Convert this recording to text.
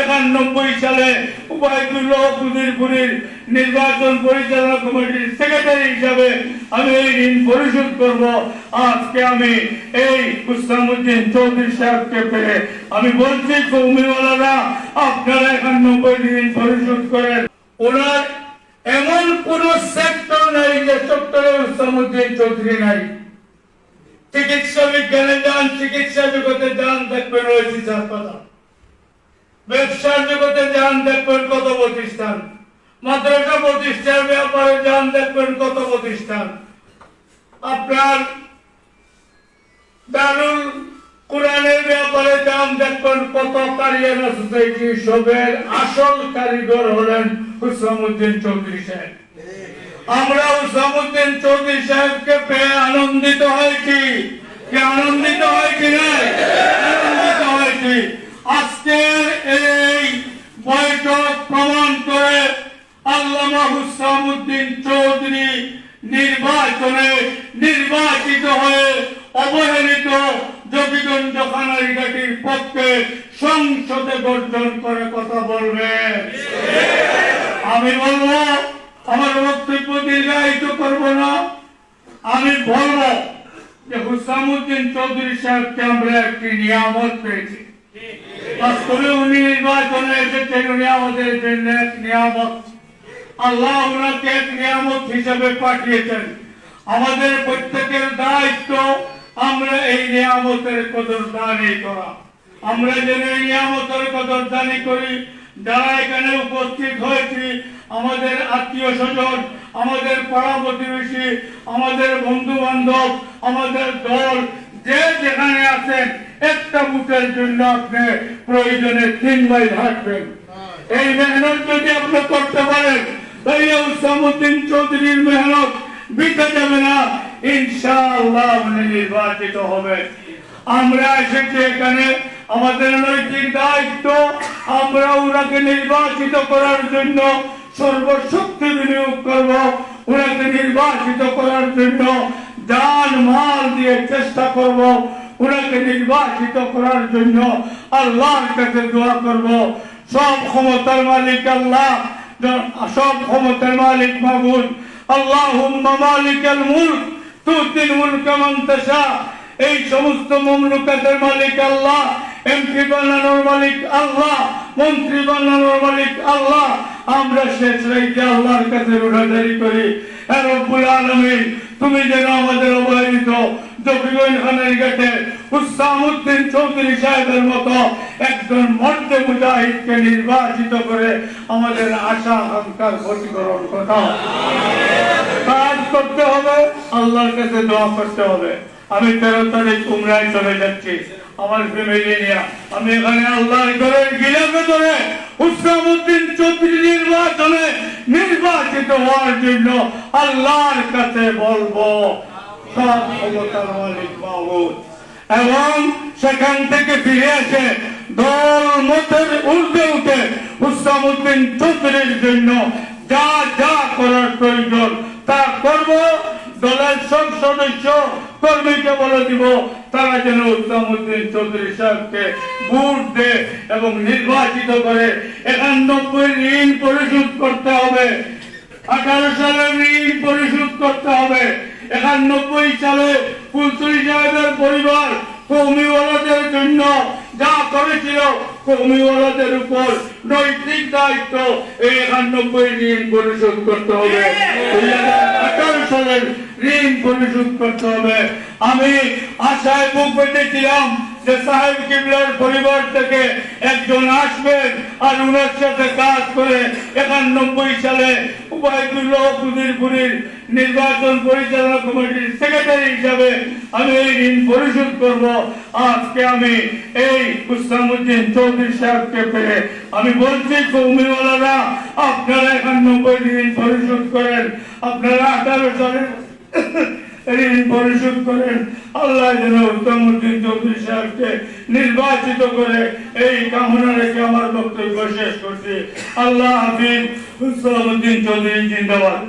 একানব্বই সালে উপায়দুল্লাহ কুদিরপুরের নির্বাচন পরিচালনা কমিটির সেক্রেটারি হিসাবে আমি এই ঋণ পরিশোধ করব। আজকে আমি এই কুস্তামুদ্দিন চৌধুরী সাহেবকে পেয়ে আমি বলছি, কৌমিওয়ালারা, আপনারা একানব্বই ঋণ পরিশোধ করেন। ওনার এমন কোন সেক্টর নাই যে সেক্টরে উস্তামুদ্দিন চৌধুরী নাই। চিকিৎসা বিজ্ঞানে যান, চিকিৎসা জগতে যান, দেখবেন রয়েছে হাসপাতাল ব্যবসার জগতে যান দেখবেন কত প্রতিষ্ঠান। মাদ্রাসা প্রতিষ্ঠার ব্যাপারে যান দেখবেন কত প্রতিষ্ঠান। আপনার দারুল কোরআনের ব্যাপারে যান দেখবেন কত কারিয়ানা সোসাইটি সবের আসল কারিগর হলেন হুসামুদ্দিন চৌধুরী সাহেব। আমরা হুসামুদ্দিন চৌধুরী সাহেবকে পেয়ে আনন্দিত হয়েছি। কি আনন্দিত হয়েছি না আনন্দিত হয়েছি আজকের এই বৈঠক প্রমাণ করে হুসামুদ্দিন চৌধুরী নির্বাচনে নির্বাচিত হয়ে অবহেলিত জকিগঞ্জ খানারিঘাটির পক্ষে সংসদে গর্জন করে কথা বলবে। আমি বলব, আমার বক্তব্য দীর্ঘায়িত করব না। আমি বলব যে হুসামুদ্দিন চৌধুরী সাহেবকে আমরা একটি নিয়ামত পেয়েছি। বাস্তবে উনি নির্বাচনে এসেছেন, উনি আমাদের নিয়ামত। আল্লাহ ওনাকে এক নিয়ামত হিসাবে পাঠিয়েছেন। আমাদের প্রত্যেকের দায়িত্ব আমরা এই নিয়ামতের কদরদানি করা। আমরা যেন এই নিয়ামতের কদরদানি করি। যারা এখানে উপস্থিত হয়েছি, আমাদের আত্মীয় স্বজন, আমাদের পাড়া প্রতিবেশী আমাদের বন্ধু বান্ধব আমাদের দল, যে যেখানে আছেন, একটা বুথের জন্য আপনি প্রয়োজনে তিন মাইল এই মেহনত যদি আপনি করতে পারেন উসামুদ্দিন চৌধুরীর মেহনত বিতে যাবে না। ইনশাআল্লাহ আপনি নির্বাচিত হবে। আমরা এসেছি এখানে, আমাদের নৈতিক দায়িত্ব, আমরা ওনাকে নির্বাচিত করার জন্য সর্বশক্তি বিনিয়োগ করব। ওনাকে নির্বাচিত করার জন্য জান মাল দিয়ে চেষ্টা করব। ওনাকে নির্বাচিত করার জন্য আল্লাহর কাছে দোয়া করব। সব ক্ষমতার মালিক আল্লাহ। সব ক্ষমতার মালিক মাহবুদ আল্লাহুম্মা মালিকাল মুলক, তুতিল মুলক এই সমস্ত মমলুকাতের মালিক আল্লাহ, এমপি বানানোর মালিক আল্লাহ, মন্ত্রী বানানোর মালিক আল্লাহ। আমরা শেষ রাইতে আল্লাহর কাছে রোনাজারি করি। হে রব্বুল আলামিন, তুমি যেন আমাদের অবহেলিত নির্বাচিত করে আমাদের আশা আকাঙ্ক্ষার ক্ষতিকরণ কথা কাজ করতে হবে, আল্লাহর কাছে দোয়া করতে হবে। আমি তেরো তারিখ উমরায় চলে যাচ্ছি, আমার ফ্যামিলি নিয়ে। আমি এখানে আল্লাহর ঘরের গিলাফে ধরে হুসামুদ্দিন চৌধুরী নির্বাচনে নির্বাচিত হওয়ার জন্য আল্লাহর কাছে বলব। এবং সেখান থেকে ফিরে এসে দল মতের উল্টে উঠে হুসামুদ্দিন চৌধুরীর জন্য যা যা করার প্রয়োজন, তা করব। দলের সব সদস্য কর্মীকে বলে দিব, তারা যেন উত্তমউদ্দিন চৌধুরী সাহেবকে ভোট দে এবং নির্বাচিত করে একানব্বই ঋণ পরিশোধ করতে হবে, আঠারো সালে ঋণ পরিশোধ করতে হবে। একানব্বই সালে কুলতুরি সাহেবের পরিবার কৌমিওয়ালাদের জন্য যা করেছিল কৌমিওয়ালাদের উপর নৈতিক দায়িত্ব এই একানব্বই ঋণ পরিশোধ করতে হবে। আঠারো সালের ঋণ পরিশোধ করতে হবে। আমি আশায় বুক পেতেছিলাম যে সাহেব কিবলার পরিবার থেকে একজন আসবেন আর উনার সাথে কাজ করে একানব্বই সালে উপায়দুল্লাহ কুদিরপুরের নির্বাচন পরিচালনা কমিটির সেক্রেটারি হিসাবে আমি এই ঋণ পরিশোধ করব। আজকে আমি এই কুস্তামুদ্দিন চৌধুরী সাহেবকে পেয়ে আমি বলছি, কৌমিওয়ালারা, আপনারা একানব্বই ঋণ পরিশোধ করেন। আপনারা আঠারো সালের ঋণ পরিশোধ করেন। আল্লাহ যেন উত্তমুদ্দিন চৌধুরী সাহেবকে নির্বাচিত করে এই কামনা রেখে আমার বক্তব্য শেষ করছি। আল্লাহ হাফিজ উত্তমুদ্দিন চৌধুরী, জিন্দাবাদ।